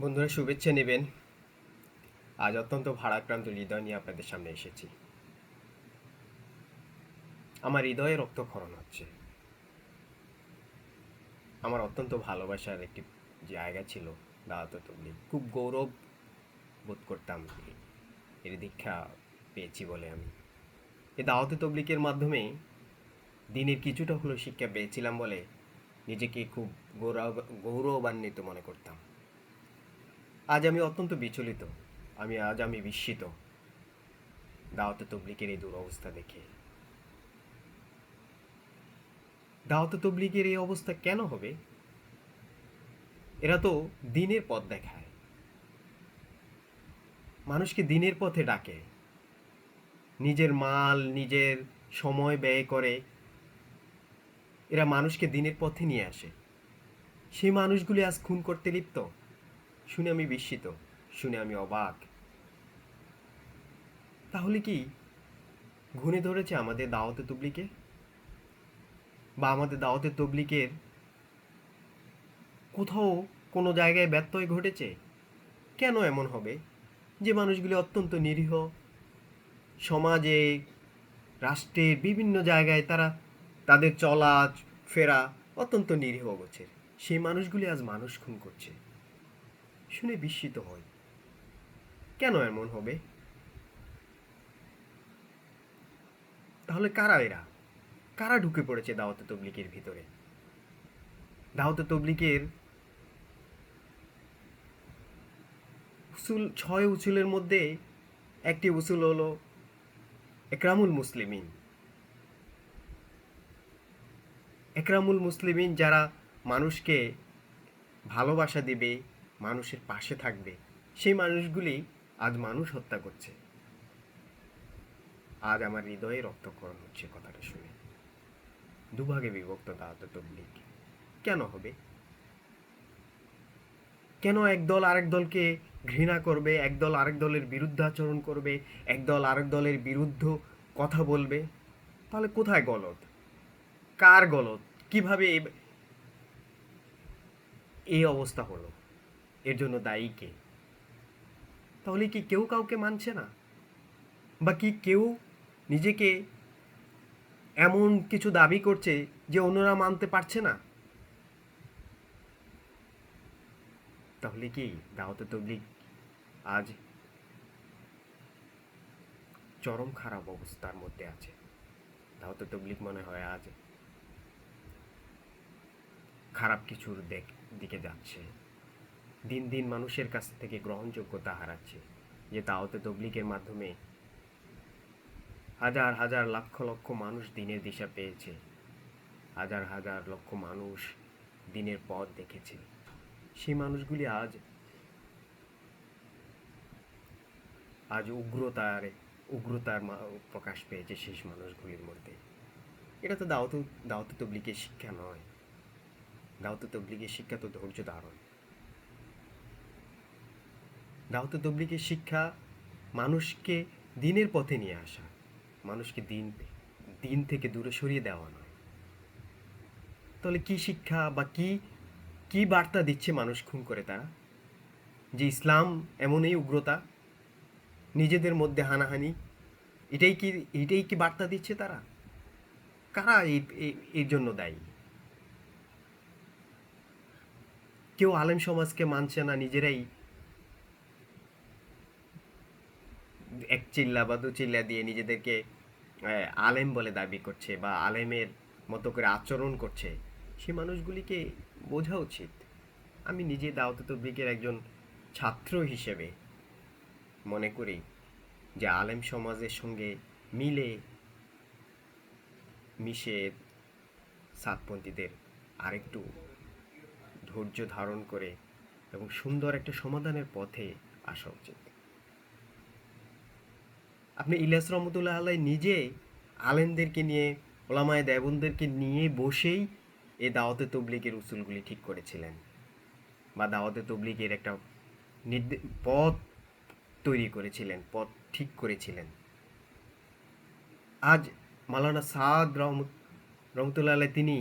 বন্ধুরা, শুভেচ্ছা নেবেন। আজ অত্যন্ত ভারাক্রান্ত হৃদয় নিয়ে আপনাদের সামনে এসেছি। আমার হৃদয়ে রক্তক্ষরণ হচ্ছে। আমার অত্যন্ত ভালোবাসার একটি জায়গা ছিল তবলিগ। খুব গৌরব বোধ করতাম এর দীক্ষা পেয়েছি বলে আমি। এই দাওয়াতে তবলিকের মাধ্যমে দিনের কিছুটা হলেও শিক্ষা পেয়েছিলাম বলে নিজেকে খুব গৌরব গৌরবান্বিত মনে করতাম। আজ আমি অত্যন্ত বিচলিত। আমি আজ আমি বিস্মিত। দাওয়াতে তবলিকের এই দুরবস্থা দেখে। দাওয়াতে তবলিকের এই অবস্থা কেন হবে? এরা তো দিনের পথ দেখায়। মানুষকে দিনের পথে ডাকে। নিজের মাল, নিজের সময় ব্যয় করে। এরা মানুষকে দিনের পথে নিয়ে আসে। সেই মানুষগুলি আজ খুন করতে লিপ্ত। শুনে আমি বিস্মিত, শুনে আমি অবাক। তাহলে কি ঘুণে ধরেছে আমাদের দাওয়াতে তবলিকে? বা আমাদের দাওয়াতে তবলিকের কোথাও কোনো জায়গায় ব্যত্যয় ঘটেছে? কেন এমন হবে? যে মানুষগুলি অত্যন্ত নিরীহ, সমাজে, রাষ্ট্রের বিভিন্ন জায়গায় তারা তাদের চলা, ফেরা অত্যন্ত নিরীহ গোছের সেই মানুষগুলি আজ মানুষ খুন করছে। শুনে বিস্মিত হই। কেন এমন হবে? তাহলে কারা এরা? কারা ঢুকে পড়েছে দাওয়াতে তবলিকের ভিতরে? দাওয়াতে তবলিকের উসুল, ছয় উসুলের মধ্যে একটি উসুল হলো একরামুল মুসলিমিন। একরামুল মুসলিমিন যারা মানুষকে ভালোবাসা দিবে মানুষের পাশে থাকবে, সেই মানুষগুলি আজ মানুষ হত্যা করছে। আজ আমার হৃদয়ে রক্তকরণ হচ্ছে কথাটা শুনে। দুভাগে বিভক্ত দাওয়াত তবলিগ। কেন হবে? কেন একদল আরেক দলকে ঘৃণা করবে একদল আরেক দলের বিরুদ্ধে আচরণ করবে একদল আরেক দলের বিরুদ্ধ কথা বলবে? তাহলে কোথায় গলত? কার গলত? কীভাবে এই অবস্থা হলো? এর জন্য দায়ী কে? তাহলে কি কেউ কাউকে মানছে না? বা কি কেউ নিজেকে এমন কিছু দাবি করছে যে অন্যরা মানতে পারছে না? তাহলে কি দাওতে তবলিগ আজ চরম খারাপ অবস্থার মধ্যে আছে? দাওতে তবলিগ মনে হয় আজ খারাপ কিছুর দিকে যাচ্ছে। দিন দিন মানুষের কাছ থেকে গ্রহণযোগ্যতা হারাচ্ছে। যে দাওয়াতে তবলিগের মাধ্যমে হাজার হাজার লক্ষ লক্ষ মানুষ দিনের দিশা পেয়েছে। হাজার হাজার লক্ষ মানুষ দিনের পথ দেখেছে। সেই মানুষগুলি আজ আজ উগ্রতার উগ্রতার প্রকাশ পেয়েছে শেষ মানুষগুলির মধ্যে। এটা তো দাওয়াত দাওয়াত তবলিগের শিক্ষা নয়। দাওয়াত তবলিগের শিক্ষা তো ধৈর্য ধারণ। দাওয়াত তবলিগের শিক্ষা মানুষকে দিনের পথে নিয়ে আসা। মানুষকে দিন দিন থেকে দূরে সরিয়ে দেওয়া নয়। তাহলে কি শিক্ষা বা কি কি বার্তা দিচ্ছে মানুষ খুন করে তারা? যে ইসলাম এমনই উগ্রতা, নিজেদের মধ্যে হানাহানি, এটাই কি এটাই কি বার্তা দিচ্ছে তারা? কারা এর জন্য দায়ী? কেউ আলেম সমাজকে মানছে না, নিজেরাই এক চিল্লা বা দু চিল্লা দিয়ে নিজেদেরকে আলেম বলে দাবি করছে বা আলেমের মতো করে আচরণ করছে, সে মানুষগুলিকে বোঝা উচিত। আমি নিজে দাওয়াত তবলিগের একজন ছাত্র হিসেবে মনে করি যে আলেম সমাজের সঙ্গে মিলে মিশে সাতপন্থীদের আরেকটু ধৈর্য ধারণ করে এবং সুন্দর একটা সমাধানের পথে আসা উচিত। আপনি ইলিয়াস রহমতুল্লাহ আল্লাহ নিজে আলেমদেরকে নিয়ে, ওলামায় দেবনদেরকে নিয়ে বসেই এই দাওয়াতে তবলিগের উসুলগুলি ঠিক করেছিলেন বা দাওয়াতে তবলিগের একটা পথ তৈরি করেছিলেন, পথ ঠিক করেছিলেন। আজ মালানা সাদ রহমত রহমতুল্লাহ তিনি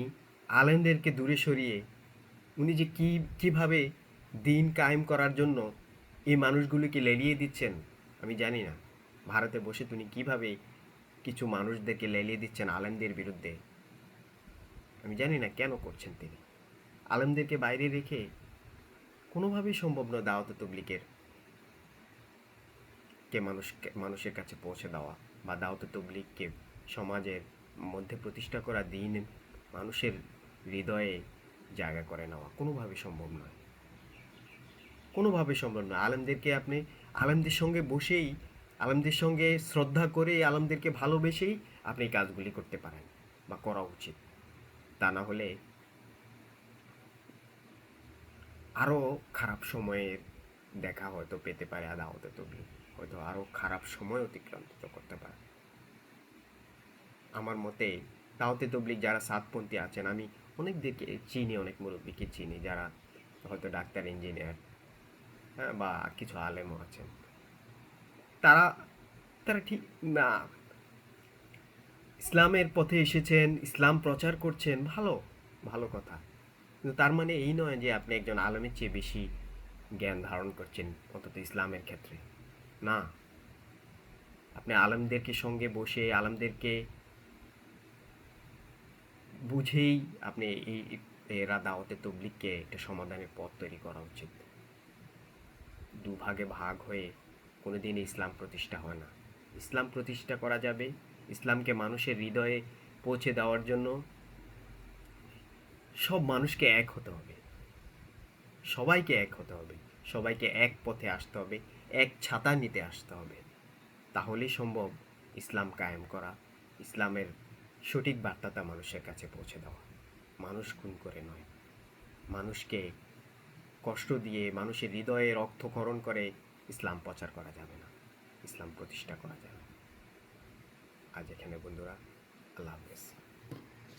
আলেমদেরকে দূরে সরিয়ে উনি যে কী, কীভাবে দিন কায়েম করার জন্য এই মানুষগুলিকে লেলিয়ে দিচ্ছেন আমি জানি না। ভারতে বসে তিনি কীভাবে কিছু মানুষদেরকে লেলিয়ে দিচ্ছেন আলেমদের বিরুদ্ধে? আমি জানি না কেন করছেন তিনি। আলেমদেরকে বাইরে রেখে কোনোভাবেই সম্ভব নয় দাওয়াত তবলিকের কে মানুষকে মানুষের কাছে পৌঁছে দেওয়া বা দাওয়াত তবলিগকে সমাজের মধ্যে প্রতিষ্ঠা করা দিন মানুষের হৃদয়ে জায়গা করে নেওয়া কোনোভাবেই সম্ভব নয়। কোনোভাবে সম্ভব নয়। আলেমদেরকে আপনি, আলেমদের সঙ্গে বসেই আলেমদের সঙ্গে শ্রদ্ধা করে আলমদেরকে ভালোবেসেই আপনি কাজগুলি করতে পারেন বা করা উচিত। তা না হলে আরও খারাপ সময়ের দেখা হয়তো পেতে পারে আদাওয়াতে তবলি। হয়তো আরও খারাপ সময় অতিক্রান্ত করতে পারে। আমার মতে তাওতে তবলিক যারা সাতপন্থী আছেন, আমি অনেকদেরকে চিনি, অনেক মুরব্বীকে চিনি যারা হয়তো ডাক্তার, ইঞ্জিনিয়ার হ্যাঁ বা কিছু আলেমও আছেন। তারা তারা ঠিক, না। ইসলামের পথে এসেছেন, ইসলাম প্রচার করছেন, ভালো ভালো কথা। কিন্তু তার মানে এই নয় যে আপনি একজন আলমের চেয়ে বেশি জ্ঞান ধারণ করছেন অন্তত ইসলামের ক্ষেত্রে। না। আপনি আলমদেরকে সঙ্গে বসে, আলমদেরকে বুঝেই আপনি এই, এরা দাওয়াতে তবলিগকে একটা সমাধানের পথ তৈরি করা উচিত। দুভাগে ভাগ হয়ে কোনোদিন ইসলাম প্রতিষ্ঠা হয় না। ইসলাম প্রতিষ্ঠা করা যাবে ইসলামকে মানুষের হৃদয়ে পৌঁছে দেওয়ার জন্য। সব মানুষকে এক হতে হবে। সবাইকে এক হতে হবে। সবাইকে এক পথে আসতে হবে, এক ছাতা নিতে আসতে হবে। তাহলেই সম্ভব ইসলাম কায়েম করা, ইসলামের সঠিক বার্তাটা মানুষের কাছে পৌঁছে দেওয়া। মানুষ খুন করে নয়। মানুষকে কষ্ট দিয়ে, মানুষের হৃদয়ে রক্তক্ষরণ করে ইসলাম প্রচার করা যাবে না। ইসলাম প্রতিষ্ঠা করা যাবে আজ এখানে বন্ধুরা আল্লাহ হাফেজ।